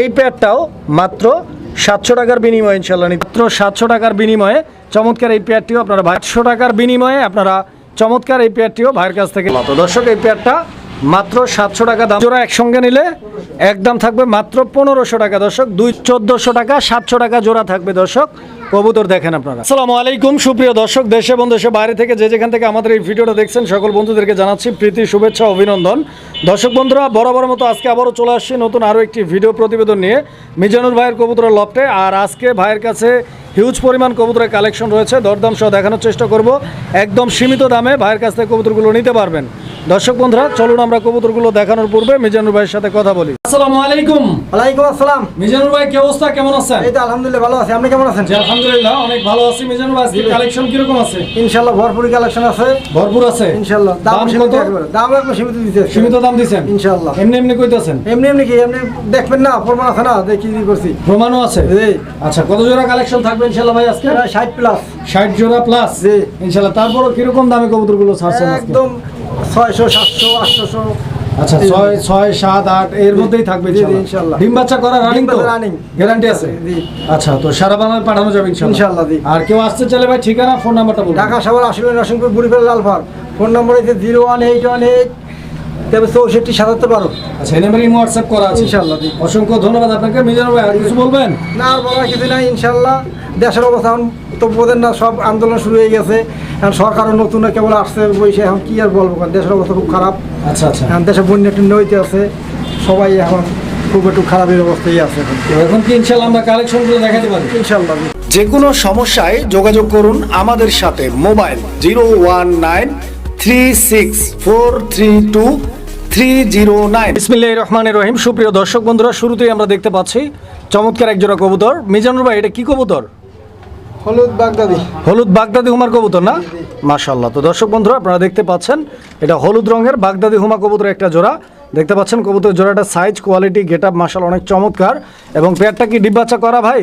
এই পেয়ারটাও মাত্র সাতশো টাকার বিনিময়ে ইনশাল্লাহ মাত্র সাতশো টাকার বিনিময়ে চমৎকার এই প্যাডটিও আপনারা আটশো টাকার বিনিময়ে আপনারা চমৎকার এই পেয়ারটিও ভাইয়ের কাছ থেকে মাত্র দর্শক, এই প্যাডটা মাত্র সাতশো টাকা দাম। জোড়া একসঙ্গে নিলে একদম থাকবে মাত্র পনেরোশো টাকা দর্শক, দুই চোদ্দোশো টাকা, সাতশো টাকা জোড়া থাকবে দর্শক। কবুতর দেখেন আপনারা। আসসালামু আলাইকুম, সুপ্রিয় দর্শক, দেশে এবং দেশের বাইরে থেকে যে যেখান থেকে আমাদের এই ভিডিওটা দেখছেন, সকল বন্ধুদেরকে জানাচ্ছি প্রীতি, শুভেচ্ছা, অভিনন্দন। দর্শক বন্ধুরা বরাবর মতো আজকে আবারও চলে আসছি নতুন আরও একটি ভিডিও প্রতিবেদন নিয়ে। মিজানুর ভাইয়ের কবুতরের লফটে, আর আজকে ভাইয়ের কাছে হিউজ পরিমাণ কবুতরের কালেকশন রয়েছে। দরদাম সহ দেখানোর চেষ্টা করব। একদম সীমিত দামে ভাইয়ের কাছ থেকে কবুতরগুলো নিতে পারবেন। দর্শক বন্ধুরা চলুন আমরা কবুতরগুলো দেখানোর পূর্বে মিজানুর ভাইয়ের সাথে কথা বলি। আসসালামু আলাইকুম। ওয়ালাইকুম আসসালাম। মিজানুর ভাই কি অবস্থা? কেমন আছেন? এই তো আলহামদুলিল্লাহ ভালো আছি। আপনি কেমন আছেন? জি আলহামদুলিল্লাহ অনেক ভালো আছি। মিজানুর ভাই আজকে কালেকশন কীরকম আছে? ইনশাল্লাহ ভরপুর কালেকশন আছে। ভরপুর আছে? ইনশাল্লাহ দাম সীমিত কত? দাম সীমিত দিতে সীমিত দাম দিছেন ইনশাল্লাহ এমনি এমনি কইতাছেন? এমনি এমনি কি এমনি দেখবেন না প্রমাণ আছে না দেখি কি করছি। প্রমাণও আছে? জি। আচ্ছা কত জোড়া কালেকশন থাকবে ইনশাল্লাহ ভাই আজকে? প্রায় ষাট প্লাস ষাট জোড়া প্লাস জি। ইনশাল্লাহ তারপরও কীরকম দামে কবুতরগুলো ছাড়ছেন আজকে? একদম ছয়শো সাতশো আটশোশো। আচ্ছা ছয় ছয় সাত আট এর মধ্যেই থাকবে ইনশাল্লাহ। ডিম বাচ্চা করা রানিং তো? বাচ্চা গ্যারান্টি আছে? আচ্ছা তো সারা বাংলায় পাঠানো যাবে ইনশাল্লাহ ইনশাল্লাহ, আর কেউ আসতে চাইলে ভাই ঠিকানা ফোন নাম্বারটা বলুন। ঢাকা সাগর ফোন নম্বর হচ্ছে zero one eight one eight তবে চৌষট্টি সাতাত্তর বারো। আচ্ছা হোয়াটসঅ্যাপ করা আছে। ইনশাল্লাহ, অসংখ্য ধন্যবাদ আপনাকে। মিজানুর ভাই আর কিছু বলবেন? না আর বলার কিছু নাই ইনশাল্লাহ দেশের অবস্থা তো বোঝেন না সব আন্দোলন শুরু হয়ে গেছে। এখন সরকারও নতুন কেবল আসছে বসে এখন কি আর বলব? কারণ দেশের অবস্থা খুব খারাপ। আচ্ছা আচ্ছা। এখন দেশে বন্যা টন্যা হইতে আছে। সবাই এখন খুব একটু খারাপের অবস্থায় আছে। এখন কি ইনশাল্লাহ আমরা কালেকশনগুলো দেখাতে পারি? ইনশাল্লাহ যে কোনো সমস্যায় যোগাযোগ করুন আমাদের সাথে। Mobile zero one nine three six four three two three zero nine. ইসমিল্লাহ রহমান রহিম। সুপ্রিয় দর্শক বন্ধুরা শুরুতেই আমরা দেখতে পাচ্ছি চমৎকার এক জোড়া কবুতর। মিজানুর ভাই এটা কি কবুতর? হলুদ বাগদাদি। হলুদ বাগদাদি হুমার কবুতর না? মাশাল্লাহ তো দর্শক বন্ধুরা আপনারা দেখতে পাচ্ছেন এটা হলুদ রঙের বাগদাদি হুমা কবুতর একটা জোড়া। দেখতে পাচ্ছেন কবুতর জোড়াটা সাইজ কোয়ালিটি গেট আপ মাসাল অনেক চমৎকার। এবং পেয়ারটা কি ডিম বাচ্চা করা ভাই?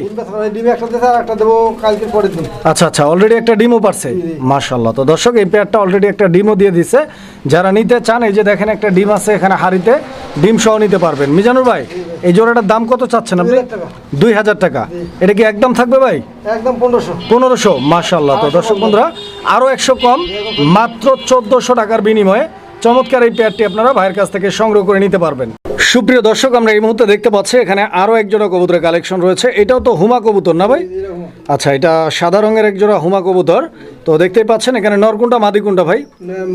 আচ্ছা আচ্ছা অলরেডি একটা ডিমও পারছে। মাশাল্লাহ তো দর্শক এই পেয়ারটা অলরেডি একটা ডিমও দিয়ে দিছে। যারা নিতে চান এই যে দেখেন একটা ডিম আছে এখানে হাড়িতে। ডিম সহ নিতে পারবেন। মিজানুর ভাই এই জোড়াটার দাম কত চাচ্ছেন আপনি? দুই হাজার টাকা। এটা কি একদম থাকবে ভাই? একদম পনেরোশো। পনেরোশো মাশাল্লাহ তো দর্শক বন্ধুরা আরও একশো কম মাত্র চোদ্দোশো টাকার বিনিময়ে চমৎকার এই পেয়ারটি আপনারা ভাইয়ের কাছ থেকে সংগ্রহ করে নিতে পারবেন। সুপ্রিয় দর্শক আমরা এই মুহূর্তে দেখতে পাচ্ছি এখানে আরও এক জোড়া কবুতরের কালেকশন রয়েছে। এটাও তো হুমা কবুতর না ভাই? আচ্ছা এটা সাদা রঙের এক জোড়া হুমা কবুতর। তো দেখতেই পাচ্ছেন এখানে নরকুন্টা মাদিকুন্টা ভাই?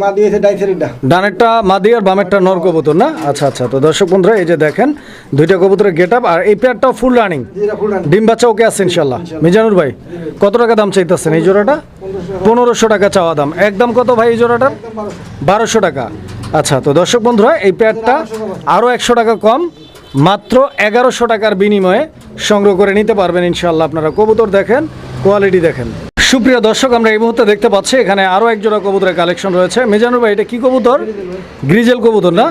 মা দিয়েছে ডাইসেরিটা ডানেরটা মাদি আর বামেরটা নর কবুতর না? আচ্ছা আচ্ছা তো দর্শক বন্ধুরা এই যে দেখেন দুইটা কবুতরের গেট আপ আর এই পেয়ারটাও ফুল রানিং যেটা ফুল রান ডিম বাচ্চা ওকে আছে ইনশাল্লাহ মিজানুর ভাই কত টাকা দাম চাইতেছেন এই জোড়াটা? পনেরোশো টাকা চাওয়া দাম। একদম কত ভাই এই জোড়াটার? বারোশো টাকা। আচ্ছা তো দর্শক বন্ধুরা এই প্যাডটা আরও একশো টাকা কম মাত্র এগারোশো টাকার বিনিময়ে সংগ্রহ করে নিতে পারবেন ইনশাল্লাহ আপনারা। কবুতর দেখেন কোয়ালিটি দেখেন। সুপ্রিয় দর্শক আমরা এই মুহূর্তে দেখতে পাচ্ছি এখানে আরও এক জোড়া কবুতরের কালেকশন রয়েছে। মেজানুর ভাই এটা কী কবুতর? গ্রিজেল কবুতর না?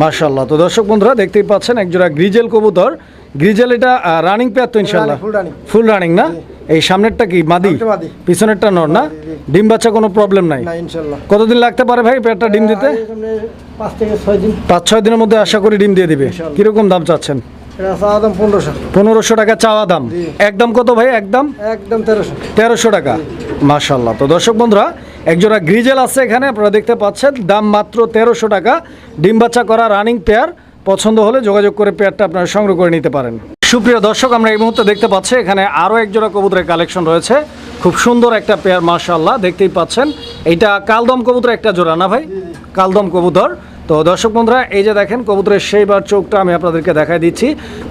মার্শাল্লাহ তো দর্শক বন্ধুরা দেখতেই পাচ্ছেন এক জোড়া গ্রিজেল কবুতর। গ্রিজেল এটা রানিং প্যাড তো ইনশাল্লাহ। ফুল রানিং না? এই সামনেরটা কি? মাদি? পিছনেরটা নর না? ডিম বাচ্চা কোনো প্রবলেম নাই? কতদিন লাগতে পারে ভাই পেয়ারটা ডিম দিতে? পাঁচ থেকে ছয় দিনের মধ্যে আশা করি ডিম দিয়ে দিবে। কীরকম দাম চাচ্ছেন? পনেরোশো। পনেরোশো টাকা চাওয়া দাম। একদম কত ভাই? একদম একদম তেরোশো। তেরোশো টাকা। মাশাল্লাহ। তো দর্শক বন্ধুরা একজোড়া গ্রিজেল আছে এখানে আপনারা দেখতে পাচ্ছেন। দাম মাত্র তেরোশো টাকা। ডিম বাচ্চা করা রানিং পেয়ার। পছন্দ হলে যোগাযোগ করে পেয়ারটা আপনারা সংগ্রহ করে নিতে পারেন। সুপ্রিয় দর্শক, আমরা এই মুহূর্তে দেখতে পাচ্ছি এখানে আরও একজোড়া কবুতরের কালেকশন রয়েছে। খুব সুন্দর একটা পেয়ার মাশাল্লাহ দেখতেই পাচ্ছেন। এইটা কালদম কবুতর একটা জোড়া না ভাই? কালদম কবুতর। তো দর্শক বন্ধুরা, এই যে দেখেন কবুতরের সেইবার চোখটা আমি আপনাদেরকে দেখাই দিচ্ছি।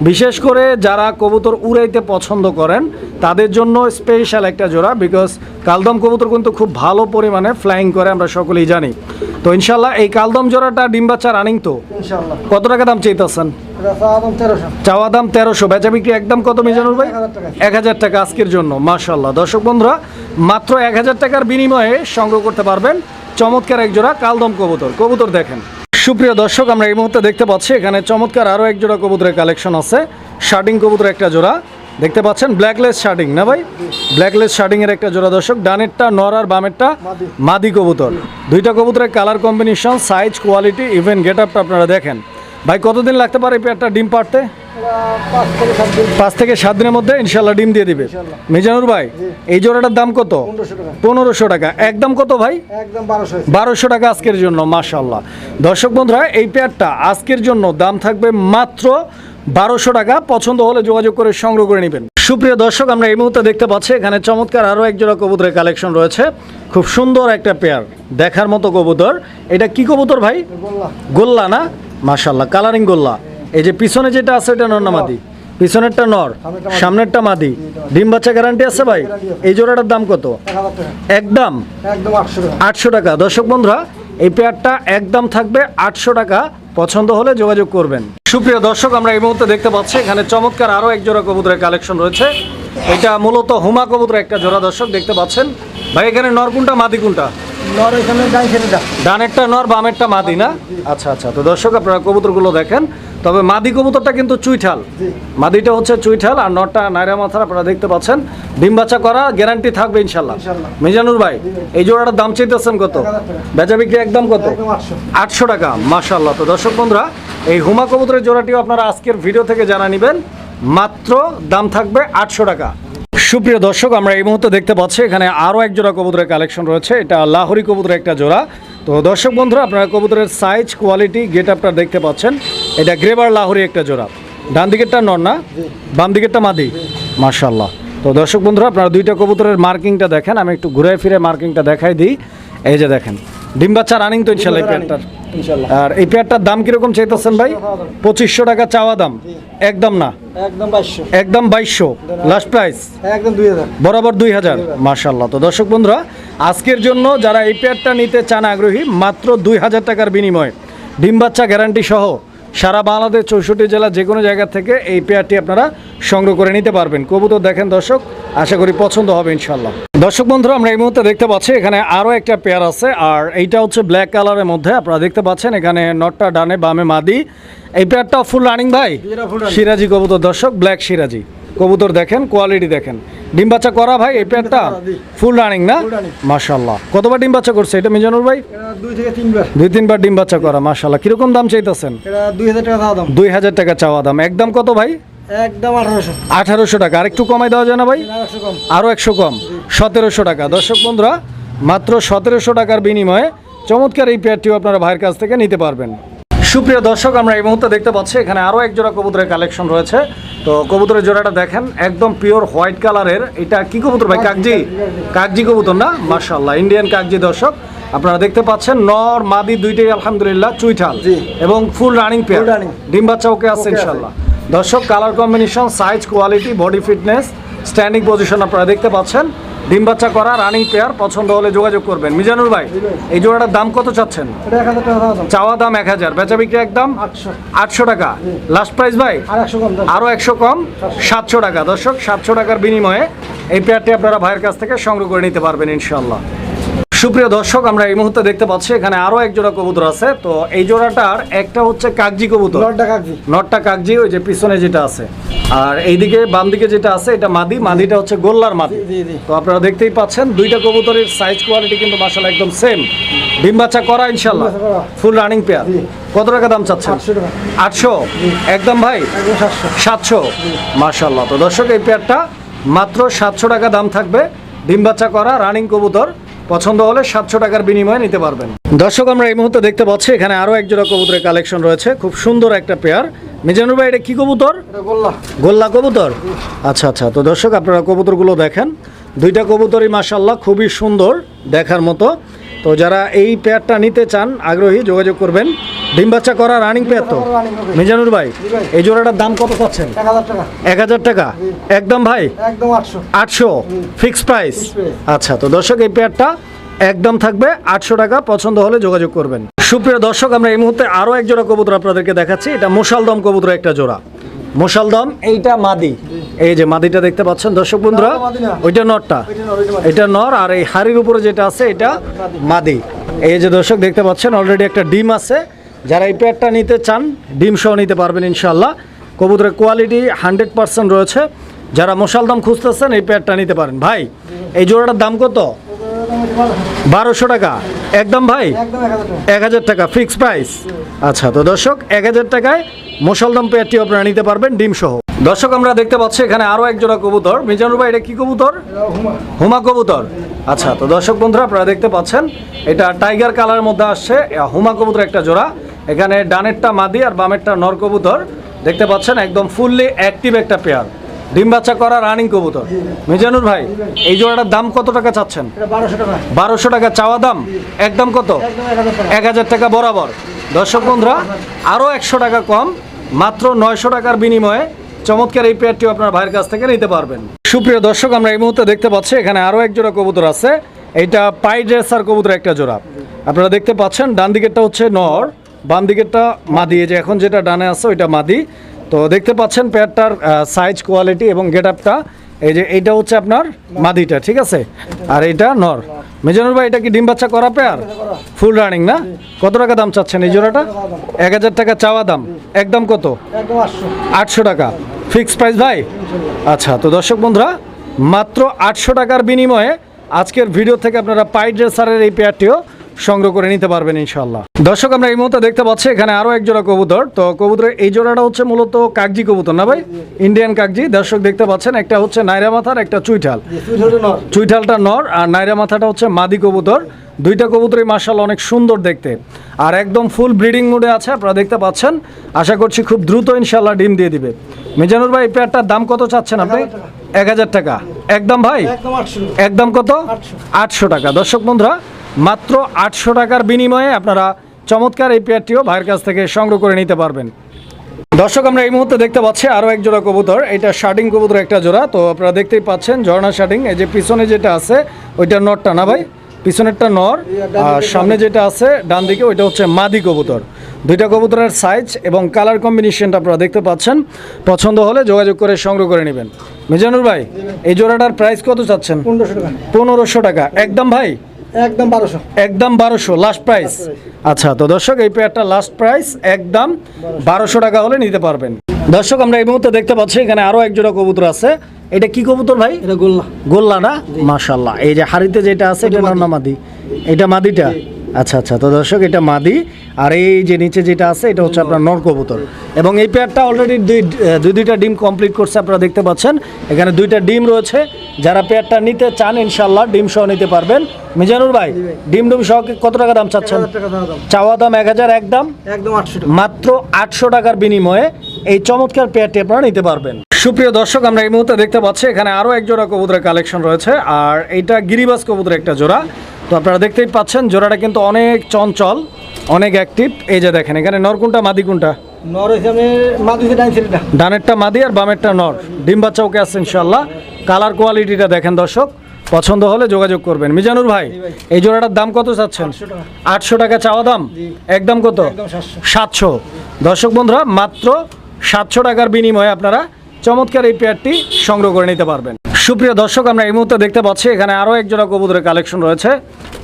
বিশেষ করে যারা কবুতর উড়াইতে পছন্দ করেন, তাদের জন্য স্পেশাল একটা জোড়া বিকজ কালদম কবুতর কিন্তু খুব ভালো পরিমাণে ফ্লাইং করে, আমরা সকলেই জানি। তো ইনশাল্লাহ এই কালদম জোড়াটা ডিম বাচ্চা রানিং তো? কত টাকা দাম চাইতেছেন? চাওয়া দাম তেরোশো। বেচা বিক্রি একদম কত মিজানুর ভাই? এক হাজার টাকা। আজকের জন্য মাশাল্লাহ। দর্শক বন্ধুরা মাত্র এক হাজার টাকার বিনিময়ে সংগ্রহ করতে পারবেন চমৎকার এক জোড়া কালদম কবুতর। কবুতর দেখেন। সুপ্রিয় দর্শক আমরা এই মুহূর্তে দেখতে পাচ্ছি এখানে চমৎকার আরও এক জোড়া কবুতরের কালেকশন আছে। শার্টিং কবুতর একটা জোড়া। দেখতে পাচ্ছেন ব্ল্যাকলেস শার্টিং না ভাই? ব্ল্যাকলেস শার্টিং এর একটা জোড়া দর্শক ডানেরটা নর আর বামেরটা মাদি। কবুতর। দুইটা কবুতরের colour combination size quality even gate আপটা আপনারা দেখেন। ভাই কতদিন লাগতে পারে এই পেয়ারটা ডিম পাড়তে? পাঁচ থেকে সাত দিনের মধ্যে ইনশাল্লাহ ডিম দিয়ে দিবে। মিজানুর ভাই এই জোড়াটার দাম কত? পনেরোশো টাকা। একদম কত ভাই? বারোশো বারোশো টাকা আজকের জন্য মাশাল্লাহ দর্শক বন্ধুরা এই পেয়ারটা আজকের জন্য দাম থাকবে মাত্র বারোশো টাকা। পছন্দ হলে যোগাযোগ করে সংগ্রহ করে নেবেন। সুপ্রিয় দর্শক আমরা এই মুহূর্তে দেখতে পাচ্ছি এখানে চমৎকার আরও এক জোড়া কবুতরের কালেকশন রয়েছে। খুব সুন্দর একটা পেয়ার দেখার মতো কবুতর। এটা কি কবুতর ভাই? গোল্লা না? মাশাল্লাহ কালারিং গোল্লা। এই যে পিছনে যেটা আছে এটা নর না মাদি? পিছনেরটা নর সামনেরটা মাদি। ডিম বাচ্চা গ্যারান্টি আছে ভাই? এই জোড়াটার দাম কত? একদম? একদম আটশো টাকা। আটশো টাকা। দর্শক বন্ধুরা এই পেয়ারটা একদম থাকবে আটশো টাকা। পছন্দ হলে যোগাযোগ করবেন। সুপ্রিয় দর্শক আমরা এই মুহূর্তে দেখতে পাচ্ছি এখানে চমৎকার আরও এক জোড়া কবুতরের কালেকশন রয়েছে। এটা মূলত হুমা কবুতরের একটা জোড়া দর্শক দেখতে পাচ্ছেন। ভাই এখানে নর কোনটা মাদি কোনটা? নর এখানে ডানেরটা নর বামেরটা মাদি না? আচ্ছা আচ্ছা। তো দর্শক আপনারা কবুতরগুলো দেখেন। তবে মাদি কবুতরটা কিন্তু চুইঠাল। মাদিটা হচ্ছে চুইঠাল আর নরটা নাইরা মাথার আপনারা দেখতে পাচ্ছেন। ডিম বাচ্চা করা গ্যারান্টি থাকবে ইনশাল্লাহ। মিজানুর ভাই এই জোড়াটার দাম চাইতেছেন কত? বেচা বিক্রি একদম কত? আটশো। টাকা মাশাল্লাহ তো দর্শক বন্ধুরা এই হুমা কবুতরের জোড়াটিও আপনারা আজকের ভিডিও থেকে জানা নেবেন। মাত্র দাম থাকবে আটশো টাকা। সুপ্রিয় দর্শক আমরা এই মুহূর্তে দেখতে পাচ্ছি এখানে আরও এক জোড়া কবুতরের কালেকশন রয়েছে। এটা লাহোরি কবুতরের একটা জোড়া। তো দর্শক বন্ধুরা আপনারা কবুতরের সাইজ কোয়ালিটি গেট আপনারা দেখতে পাচ্ছেন। এটা গ্রেবার লাহোরি একটা জোড়া। ডান দিকেরটা নর না? বাম দিকেরটা মাদি? মাশাল্লাহ তো দর্শক বন্ধুরা আপনারা দুইটা কবুতরের মার্কিংটা দেখেন আমি একটু ঘুরে ফিরে মার্কিংটা দেখাই দিই। এই যে দেখেন ডিম বাচ্চা রানিং তো ইনশাল্লাহ এই পেয়ারটার। আর এই পেয়ারটার দাম কীরকম চাইতেছেন ভাই? পঁচিশশো টাকা চাওয়া দাম। একদম না? একদম বাইশশো। একদম বাইশশো। লাস্ট প্রাইস একদম দুই হাজার। বরাবর দুই হাজার। মার্শাল্লাহ তো দর্শক বন্ধুরা আজকের জন্য যারা এই পেয়ারটা নিতে চান আগ্রহী মাত্র দুই হাজার টাকার বিনিময়ে ডিম বাচ্চা গ্যারান্টি সহ সারা বাংলাদেশ চৌষট্টি জেলা যে কোনো জায়গা থেকে এই পেয়ারটি আপনারা সংগ্রহ করে নিতে পারবেন। কবুতর দেখেন দর্শক আশা করি পছন্দ হবে ইনশাল্লাহ দর্শক বন্ধুরা আমরা এই মুহূর্তে দেখতে পাচ্ছি এখানে আরও একটা পেয়ার আছে আর এইটা হচ্ছে ব্ল্যাক কালারের মধ্যে আপনারা দেখতে পাচ্ছেন এখানে নটটা ডানে বামে মাদি। এই পেয়ারটা ফুল রানিং ভাই? সিরাজি কবুতর দর্শক ব্ল্যাক সিরাজি। কবুতর দেখেন কোয়ালিটি দেখেন। ডিম বাচ্চা করা ভাই এই জি। ফুল রানিং না? মাশাল্লাহ কতবার ডিম বাচ্চা করছে এটা মিজানুর ভাই? দুই তিনবার। ডিম বাচ্চা করা মাশাল্লাহ কীরকম দাম চাইতেছেন? দুই হাজার টাকা চাওয়া দাম। একদম কত ভাই? একদম আঠারোশো। টাকা। আরেকটু কমাই দেওয়া যায় না ভাই? আরও একশো কম। সতেরোশো টাকা। দর্শক বন্ধুরা মাত্র সতেরোশো টাকার বিনিময়ে চমৎকার এই পেয়ারটিও আপনারা ভাইয়ের কাছ থেকে নিতে পারবেন। সুপ্রিয় দর্শক আমরা এই মুহূর্তে দেখতে পাচ্ছি এখানে আরও এক জোড়া কবুতরের কালেকশন রয়েছে। তো কবুতরের জোড়াটা দেখেন একদম পিওর হোয়াইট কালারের এটা কি কবুতর ভাই? কাকজি? কাকজি কবুতর না? মার্শাল্লাহ ইন্ডিয়ান কাকজি দর্শক। আপনারা দেখতে পাচ্ছেন নর মাদি দুইটাই আলহামদুলিল্লাহ চুইঠাল এবং ফুল রানিং পেয়ার। ডিম বাচ্চা ওকে আছে। ইনশাল্লাহ দর্শক colour combination size quality body fitness standing position আপনারা দেখতে পাচ্ছেন। ডিম বাচ্চা করা রানিং পেয়ার পছন্দ হলে যোগাযোগ করবেন। মিজানুর ভাই এই জোড়াটার দাম কত চাচ্ছেন? চাওয়া দাম এক হাজার বেচা বিক্রি একদম আটশো। টাকা। লাস্ট প্রাইস ভাই? আরও একশো কম সাতশো। টাকা। দর্শক সাতশো টাকার বিনিময়ে এই পেয়ারটি আপনারা ভাইয়ের কাছ থেকে সংগ্রহ করে নিতে পারবেন ইনশাল্লাহ সুপ্রিয় দর্শক আমরা এই মুহূর্তে দেখতে পাচ্ছি এখানে আরও এক জোড়া কবুতর আছে। তো এই জোড়াটার একটা হচ্ছে কাগজি কবুতর। নটটা কাগজি নটটা কাগজি ওই যে পিছনে যেটা আছে। আর এইদিকে বাম দিকে যেটা আছে এটা মাদি। মাদিটা হচ্ছে গোল্লার মাদি। তো আপনারা দেখতেই পাচ্ছেন দুইটা কবুতরের সাইজ কোয়ালিটি কিন্তু মাসাল একদম সেম ডিম বাচ্চা করা ইনশাল্লাহ। ফুল রানিং পেয়ার কত টাকা দাম চাচ্ছেন? আটশো একদম ভাই? সাতশো। মার্শাল্লাহ তো দর্শক এই পেয়ারটা মাত্র সাতশো টাকা দাম থাকবে। ডিম বাচ্চা করা রানিং কবুতর। পছন্দ হলে সাতশো টাকার বিনিময়ে নিতে পারবেন। দর্শক আমরা এই মুহূর্তে দেখতে পাচ্ছি এখানে আরও এক জোড়া কবুতরের কালেকশন রয়েছে। খুব সুন্দর একটা পেয়ার। মিজানুর ভাই এটা কি কবুতর? গোল্লা। গোল্লা কবুতর? আচ্ছা আচ্ছা। তো দর্শক আপনারা কবুতরগুলো দেখেন। দুইটা কবুতরই মাসাল্লাহ খুবই সুন্দর দেখার মতো। তো যারা এই পেয়ারটা নিতে চান আগ্রহী যোগাযোগ করবেন। ডিম বাচ্চা করা রানিং পেয়ার তো। মিজানুর ভাই এই জোড়াটার দাম কত পাচ্ছেন এক হাজার টাকা। একদম ভাই? একদম আটশো। আটশো? ফিক্স প্রাইস আচ্ছা তো দর্শক এই পেয়ারটা একদম থাকবে। আটশো টাকা পছন্দ হলে যোগাযোগ করবেন। সুপ্রিয় দর্শক আমরা এই মুহূর্তে আরও এক জোড়া কবুতর আপনাদেরকে দেখাচ্ছি। এটা মশালদম কবুতর একটা জোড়া। মশালদম এইটা মাদি। এই যে মাদিটা দেখতে পাচ্ছেন দর্শক বন্ধুরা। ওইটা নরটা। এটা নর আর এই হাড়ির উপরে যেটা আছে এটা মাদি। এই যে দর্শক দেখতে পাচ্ছেন অলরেডি একটা ডিম আছে। যারা এই পেয়ারটা নিতে চান ডিম সহ নিতে পারবেন ইনশাল্লাহ কবুতরের কোয়ালিটি হান্ড্রেড পার্সেন্ট রয়েছে। যারা মশালদম খুঁজতেছেন এই পেয়ারটা নিতে পারেন। ভাই এই জোড়াটার দাম কত? বারোশো টাকা। একদম ভাই? এক হাজার টাকা। এক হাজার টাকা ফিক্স প্রাইস আচ্ছা তো দর্শক এক হাজার টাকায় মুসলদম পেয়ারটি আপনারা নিতে পারবেন, ডিম সহ। দর্শক, আমরা দেখতে পাচ্ছি এখানে আরও এক জোড়া কবুতর। মিজানুর ভাই, এটা কি কবুতর? হুমা কবুতর। আচ্ছা তো দর্শক বন্ধুরা, আপনারা দেখতে পাচ্ছেন, এটা টাইগার কালারের মধ্যে আসছে। হুমা কবুতর একটা জোড়া। এখানে ডানেরটা মাদি আর বামেরটা নর কবুতর। দেখতে পাচ্ছেন, একদম ফুললি অ্যাক্টিভ একটা পেয়ার ডিম বাচ্চা করা রানিং কবুতর। মিজানুর ভাই এই জোড়াটার দাম কত টাকা চাচ্ছেন? বারোশো টাকা। চাওয়া দাম একদম কত? এক হাজার টাকা। বরাবর। দর্শক বন্ধুরা আরও একশো টাকা কম মাত্র নয়শো টাকার বিনিময়ে চমৎকার এই পেয়ারটিও আপনার ভাইয়ের কাছ থেকে নিতে পারবেন। সুপ্রিয় দর্শক আমরা এই মুহূর্তে দেখতে পাচ্ছি এখানে আরও এক জোড়া কবুতর আছে। এইটা পাই ড্রেসার কবুতর একটা জোড়া। আপনারা দেখতে পাচ্ছেন ডান দিকেরটা হচ্ছে নর বাম দিকেরটা মাদি। এই যে এখন যেটা ডানে আছে ওইটা মাদি। তো দেখতে পাচ্ছেন পেয়ারটার সাইজ কোয়ালিটি এবং গেট আপটা এই যে এইটা হচ্ছে আপনার মাদিটা, ঠিক আছে? আর এইটা নর। মেজানুর ভাই, এটা কি ডিম বাচ্চা করা পেয়ার? ফুল রানিং না? কত টাকা দাম চাচ্ছেন এই জোড়াটা? এক হাজার টাকা চাওয়া দাম। একদম কত? আটশো টাকা। ফিক্সড প্রাইস ভাই? আচ্ছা তো দর্শক বন্ধুরা, মাত্র আটশো টাকার বিনিময়ে আজকের ভিডিও থেকে আপনারা পাই ড্রেসারের এই পেয়ারটিও সংগ্রহ করে নিতে পারবেন ইনশাল্লাহ দর্শক আমরা এই মুহূর্তে দেখতে পাচ্ছি এখানে আরও এক জোড়া কবুতর। তো কবুতরের এই জোড়াটা হচ্ছে মূলত কাগজি কবুতর না ভাই? ইন্ডিয়ান কাগজি দর্শক দেখতে পাচ্ছেন একটা হচ্ছে নাইরা মাথার একটা চুইঠাল। চুইঠালটা নর আর নাইরা মাথাটা হচ্ছে মাদি কবুতর। দুইটা কবুতরই মার্শাল অনেক সুন্দর দেখতে। আর একদম ফুল ব্রিডিং মোডে আছে আপনারা দেখতে পাচ্ছেন। আশা করছি খুব দ্রুত ইনশাল্লাহ ডিম দিয়ে দিবে। মিজানুর ভাই এই পেয়ারটার দাম কত চাচ্ছেন আপনি? এক হাজার টাকা। একদম ভাই? একদম কত? আটশো। আটশো টাকা। দর্শক বন্ধুরা মাত্র আটশো টাকার বিনিময়ে আপনারা চমৎকার এই পেয়ারটিও ভাইয়ের কাছ থেকে সংগ্রহ করে নিতে পারবেন। দর্শক আমরা এই মুহূর্তে দেখতে পাচ্ছি আরও এক জোড়া কবুতর। এটা শার্টিং কবুতর একটা জোড়া। তো আপনারা দেখতেই পাচ্ছেন ঝর্ণা শার্টিং এই যে পিছনে যেটা আছে ওইটা নরটা না ভাই? পিছনেরটা নর। আর সামনে যেটা আছে ডান দিকে ওইটা হচ্ছে মাদি কবুতর। দুইটা কবুতরের সাইজ এবং কালার কম্বিনেশনটা আপনারা দেখতে পাচ্ছেন। পছন্দ হলে যোগাযোগ করে সংগ্রহ করে নেবেন। মিজানুর ভাই এই জোড়াটার প্রাইস কত চাচ্ছেন? পনেরোশো টাকা। পনেরোশো টাকা। একদম ভাই? একদম বারোশো। একদম বারোশো লাস্ট প্রাইস আচ্ছা তো দর্শক এই পেয়ারটা লাস্ট প্রাইস একদম বারোশো টাকা হলে নিতে পারবেন। দর্শক আমরা এই মুহূর্তে দেখতে পাচ্ছি এখানে আরও এক জোড়া কবুতর আছে। এটা কি কবুতর ভাই? এটা গোল্লা। গোল্লা না? মাশাল্লাহ এই যে হাড়িতে যেটা আছে এটা নর মাদি? এটা মাদিটা? আচ্ছা আচ্ছা। তো দর্শক এটা মাদি। আর এই যে নিচে যেটা আছে এটা হচ্ছে আপনার নর কবুতর। এবং এই পেয়ারটা অলরেডি দুই দুই দুইটা ডিম কমপ্লিট করছে আপনারা দেখতে পাচ্ছেন। এখানে দুইটা ডিম রয়েছে। যারা পেয়ারটা নিতে চান ইনশাল্লাহ ডিম সহ নিতে পারবেন। মিজানুর ভাই ডিম ডিম সহ কত টাকা দাম চাচ্ছেন? দাম। চাওয়া দাম এক হাজার একদম একদম আটশো মাত্র আটশো টাকার বিনিময়ে এই চমৎকার পেয়ারটি আপনারা নিতে পারবেন। সুপ্রিয় দর্শক আমরা এই মুহূর্তে দেখতে পাচ্ছি এখানে আরও এক জোড়া কবুতরের কালেকশন রয়েছে। আর এইটা গিরিবাস কবুতরের একটা জোড়া। তো আপনারা দেখতেই পাচ্ছেন জোড়াটা কিন্তু অনেক চঞ্চল অনেক অ্যাক্টিভ এই যে দেখেন এখানে নর কোনটা মাদি কোনটা? নর হিসাবে মাদুসে ডানেরটা মাদি আর বামেরটা নর। ডিম বাচ্চা ওকে আছে ইনশাল্লাহ কালার কোয়ালিটিটা দেখেন দর্শক পছন্দ হলে যোগাযোগ করবেন। মিজানুর ভাই এই জোড়াটার দাম কত চাচ্ছেন? আটশো টাকা। চাওয়া দাম? একদম কত? সাতশো। সাতশো। দর্শক বন্ধুরা মাত্র সাতশো টাকার বিনিময়ে আপনারা চমৎকার এই পেয়ারটি সংগ্রহ করে নিতে পারবেন। সুপ্রিয় দর্শক আমরা এই মুহূর্তে দেখতে পাচ্ছি এখানে আরও এক জোড়া কবুতরের কালেকশন রয়েছে।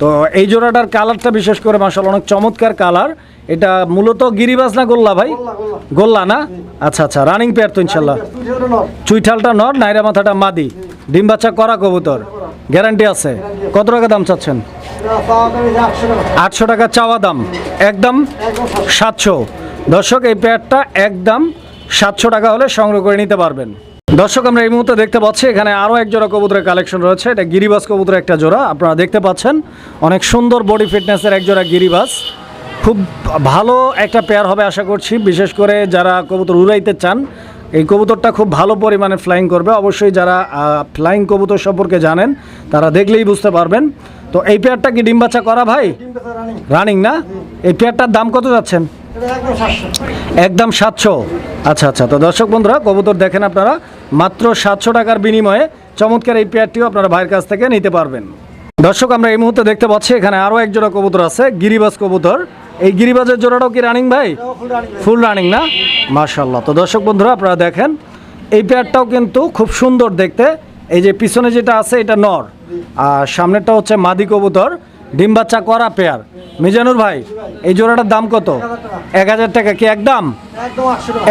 তো এই জোড়াটার কালারটা বিশেষ করে মাসাল অনেক চমৎকার কালার। এটা মূলত গিরিবাজ না গোল্লা ভাই? গোল্লা না? আচ্ছা আচ্ছা রানিং পেয়ার তো ইনশাল্লাহ চুইঠালটা নর নাইরা মাথাটা মাদি। ডিম বাচ্চা করা কবুতর। গ্যারান্টি আছে। কত টাকা দাম চাচ্ছেন? আটশো টাকা। চাওয়া দাম। একদম সাতশো। দর্শক এই পেয়ারটা একদম সাতশো টাকা হলে সংগ্রহ করে নিতে পারবেন। দর্শক আমরা এই মুহূর্তে দেখতে পাচ্ছি এখানে আরও এক জোড়া কবুতরের কালেকশন রয়েছে। এটা গিরিবাস কবুতরের একটা জোড়া। আপনারা দেখতে পাচ্ছেন অনেক সুন্দর বডি ফিটনেসের এক জোড়া গিরিবাস। খুব ভালো একটা পেয়ার হবে আশা করছি। বিশেষ করে যারা কবুতর উড়াইতে চান এই কবুতরটা খুব ভালো পরিমাণে ফ্লাইং করবে। অবশ্যই যারা ফ্লাইং কবুতর সম্পর্কে জানেন তারা দেখলেই বুঝতে পারবেন। তো এই পেয়ারটা কি ডিম বাচ্চা করা ভাই? রানিং না? এই পেয়ারটার দাম কত যাচ্ছেন? একদম সাতশো। আচ্ছা আচ্ছা। তো দর্শক বন্ধুরা কবুতর দেখেন আপনারা। মাত্র সাতশো টাকার বিনিময়ে চমৎকার এই পেয়ারটিও আপনারা ভাইয়ের কাছ থেকে নিতে পারবেন। দর্শক, আমরা এই মুহূর্তে দেখতে পাচ্ছি, এখানে আরও এক জোড়া কবুতর আছে, গিরিবাজ কবুতর। এই গিরিবাজের জোড়াটাও কি রানিং ভাই? ফুল রানিং ফুল রানিং না? মার্শাল্লাহ তো দর্শক বন্ধুরা, আপনারা দেখেন, এই পেয়ারটাও কিন্তু খুব সুন্দর দেখতে। এই যে পিছনে যেটা আছে, এটা নর। আর সামনেরটা হচ্ছে মাদি কবুতর। ডিম বাচ্চা করা পেয়ার মিজানুর ভাই এই জোড়াটার দাম কত? এক হাজার টাকা কি একদম?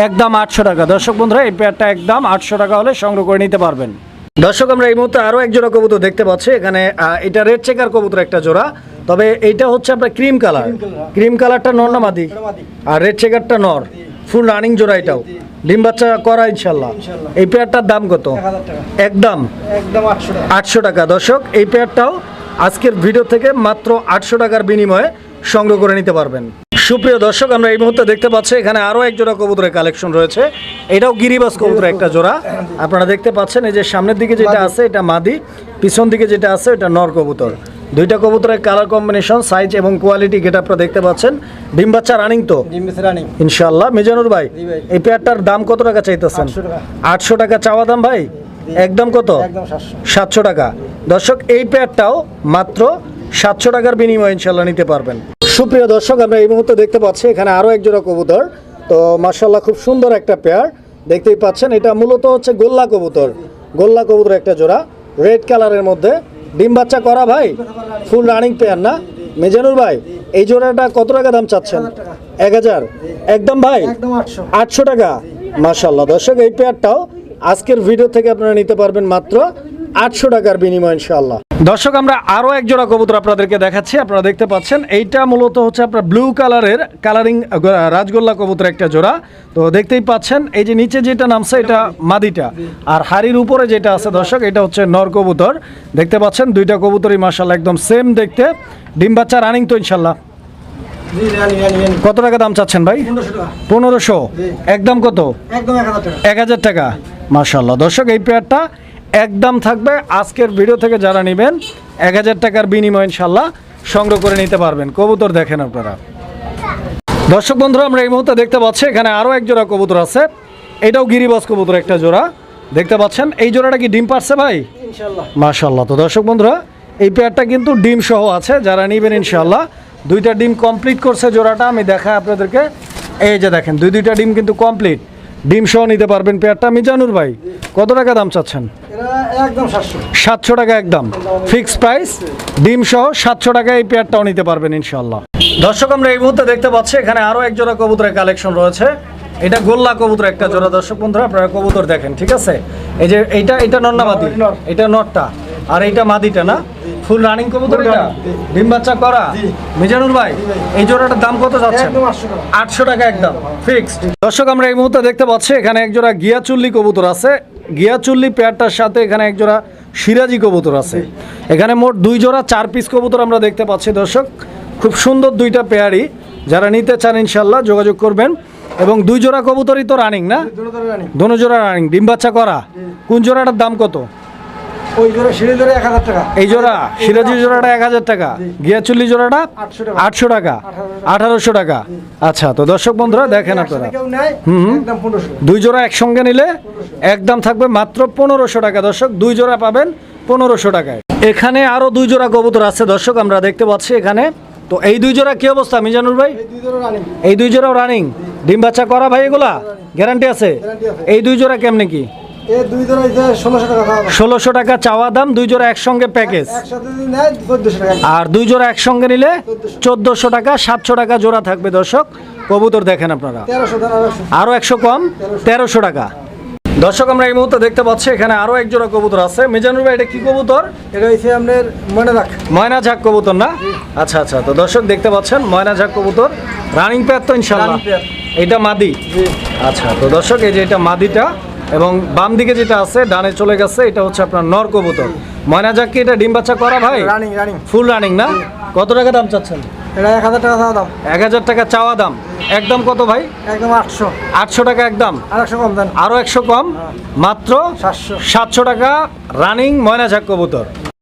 একদম আটশো টাকা। দর্শক বন্ধুরা এই পেয়ারটা একদম আটশো টাকা হলে সংগ্রহ করে নিতে পারবেন। দর্শক আমরা এই মুহূর্তে আরও এক জোড়া কবুতর দেখতে পাচ্ছি। এখানে এটা রেড চেকার কবুতর একটা জোড়া। তবে এইটা হচ্ছে আপনার ক্রিম কালার ক্রিম কালারটা নর না মাদি? আর রেড চেকারটা নর। ফুল রানিং জোড়া এটাও। ডিম বাচ্চা করা ইনশাল্লাহ। এই পেয়ারটার দাম কত? একদম। একদম আটশো টাকা। দর্শক এই পেয়ারটাও আজকের ভিডিও থেকে মাত্র আটশো টাকার বিনিময়ে সংগ্রহ করে নিতে পারবেন। সুপ্রিয় দর্শক আমরা এই মুহূর্তে দেখতে পাচ্ছি এখানে আরও এক জোড়া কবুতরের কালেকশন রয়েছে। এটাও গিরিবাস কবুতর একটা জোড়া। আপনারা দেখতে পাচ্ছেন এই যে সামনের দিকে যেটা আছে এটা মাদি। পিছন দিকে যেটা আছে এটা নর কবুতর। দুইটা কবুতরের কালার কম্বিনেশন সাইজ এবং কোয়ালিটি গেট আপনারা দেখতে পাচ্ছেন। ডিম বাচ্চা রানিং তো ইনশাল্লাহ মিজানুর ভাই এই পেয়ারটার দাম কত টাকা চাইতেছেন? আটশো টাকা চাওয়া দাম ভাই? একদম কত? সাতশো। টাকা। দর্শক এই পেয়ারটাও মাত্র সাতশো টাকার বিনিময়ে ইনশাল্লাহ নিতে পারবেন। সুপ্রিয় দর্শক আমরা এই মুহূর্তে দেখতে পাচ্ছি এখানে আরও এক জোড়া কবুতর। তো মার্শাল্লাহ খুব সুন্দর একটা পেয়ার দেখতেই পাচ্ছেন এটা মূলত হচ্ছে গোল্লা কবুতর। গোল্লা কবুতর একটা জোড়া। রেড কালারের মধ্যে। ডিম বাচ্চা করা ভাই ফুল রানিং পেয়ার না? মেজানুর ভাই এই জোড়াটা কত টাকা দাম চাচ্ছেন? এক হাজার। একদম ভাই? আটশো। টাকা। মাশাল্লাহ দর্শক এই পেয়ারটাও আজকের ভিডিও থেকে আপনারা নিতে পারবেন মাত্র আটশো টাকার বিনিময় ইনশাল্লাহ দর্শক, আমরা আরও এক জোড়া কবুতর আপনাদেরকে দেখাচ্ছি। আপনারা দেখতে পাচ্ছেন, এইটা মূলত হচ্ছে আপনার ব্লু কালারের কালারিং রাজগোল্লা কবুতর একটা জোড়া। তো দেখতেই পাচ্ছেন, এই যে নিচে যেটা নামছে, এটা মাদিটা। আর হাড়ির উপরে যেটা আছে, দর্শক, এটা হচ্ছে নর কবুতর। দেখতে পাচ্ছেন, দুইটা কবুতরই মাশাল্লাহ একদম সেম দেখতে। ডিম বাচ্চা রানিং তো ইনশাল্লাহ কত টাকা দাম চাচ্ছেন ভাই? পনেরোশো একদম কত? এক হাজার টাকা। মাশাল্লাহ দর্শক এই পেয়ারটা একদম থাকবে। আজকের ভিডিও থেকে যারা নেবেন এক হাজার টাকার বিনিময় ইনশাল্লাহ সংগ্রহ করে নিতে পারবেন। কবুতর দেখেন আপনারা। দর্শক বন্ধুরা আমরা এই মুহূর্তে দেখতে পাচ্ছি এখানে আরও এক জোড়া কবুতর আছে। এটাও গিরিবাস কবুতর একটা জোড়া। দেখতে পাচ্ছেন এই জোড়াটা কি ডিম পারছে ভাই? মাশাল্লাহ তো দর্শক বন্ধুরা এই পেয়ারটা কিন্তু ডিম সহ আছে। যারা নেবেন ইনশাল্লাহ দুইটা ডিম কমপ্লিট করছে জোড়াটা আমি দেখাই আপনাদেরকে। এই যে দেখেন দুই দুইটা ডিম কিন্তু কমপ্লিট ডিম সহ নিতে পারবেন পেয়ারটা। মিজানুর ভাই কত টাকা দাম চাচ্ছেন? একদম সাতশো। টাকা একদম। ফিক্স প্রাইস ডিম সহ সাতশো টাকা এই পেয়ারটাও নিতে পারবেন ইনশাল্লাহ দর্শক আমরা এই মুহূর্তে দেখতে পাচ্ছি এখানে আরও এক জোড়া কবুতরের কালেকশন রয়েছে। এটা গোল্লা কবুতর একটা জোড়া। দর্শক বন্ধুরা আপনারা কবুতর দেখেন ঠিক আছে? এই যে এইটা এটা নন্না মাদি নর। এটা নটটা আর এইটা মাদিটা না? ফুল রানিং কবুতর এটা? ডিম বাচ্চা করা। মিজানুর ভাই এই জোড়াটার দাম কত যাচ্ছে? আটশো টাকা। একদম ফিক্সড দর্শক আমরা এই মুহূর্তে দেখতে পাচ্ছি এখানে এক জোড়া গিয়া চুল্লি কবুতর আছে। গিয়া চুল্লি পেয়ারটার সাথে এখানে এক জোড়া সিরাজি কবুতর আছে। এখানে মোট দুই জোড়া চার পিস কবুতর আমরা দেখতে পাচ্ছি দর্শক। খুব সুন্দর দুইটা পেয়ারই যারা নিতে চান ইনশাল্লাহ যোগাযোগ করবেন। এবং দুই জোড়া কবুতরই তো রানিং না? দোনো জোড়া রানিং ডিম বাচ্চা করা। কোন জোড়াটার দাম কত? ওই জোড়া সিঁড়ি ধরে এক হাজার টাকা। এই জোড়া সিরাজি জোড়াটা এক হাজার টাকা গিয়াচুল্লি জোড়াটা আটশো টাকা। আঠারোশো। টাকা। আচ্ছা তো দর্শক বন্ধুরা দেখেন আপনারা। হুম। দুই জোড়া একসঙ্গে নিলে একদম থাকবে মাত্র পনেরোশো টাকা। দর্শক দুই জোড়া পাবেন পনেরোশো টাকায়। এখানে আরও দুই জোড়া কবুতর আছে দর্শক আমরা দেখতে পাচ্ছি এখানে। তো এই দুই জোড়া কি অবস্থা মিজানুর ভাই? এই দুই জোড়া রানিং ডিম বাচ্চা করা ভাই এগুলা? গ্যারান্টি আছে। এই দুই জোড়া কেমনে কি? ষোলোশো টাকা চাওয়া দাম দুই জোড়া একসঙ্গে প্যাকেজ আর দুই জোড়া একসঙ্গে নিলে চোদ্দোশো। টাকা সাতশো টাকা জোড়া থাকবে দর্শক। কবুতর দেখেন আপনারা। আরও একশো কম তেরোশো। টাকা। দর্শক আমরা এই মুহূর্তে দেখতে পাচ্ছি এখানে আরও এক জোড়া কবুতর আছে। মিজানুর ভাই এটা কি কবুতর? এটা হচ্ছে আপনার মনে রাখ ময়না ঝাক কবুতর না? আচ্ছা আচ্ছা। তো দর্শক দেখতে পাচ্ছেন ময়না ঝাক কবুতর। রানিং পেয়ার তো ইনশাল্লাহ এটা মাদি। আচ্ছা তো দর্শক এই যে এটা মাদিটা এবং বাম দিকে যেটা আছে ডানে চলে গেছে এটা হচ্ছে আপনার নর কবুতর। ময়না যাক কি এটা ডিম বাচ্চা করা ভাই? রানিং রানিং ফুল রানিং না? কত টাকা দাম চাচ্ছেন? এটা এক হাজার টাকা দাম। এক হাজার টাকা চাওয়া দাম। একদম কত ভাই? একদম আটশো। আটশো টাকা একদম। আর একশো কম দেন। আরও একশো কম? মাত্র সাতশো। সাতশো টাকা রানিং ময়না ঝাক কবুতর।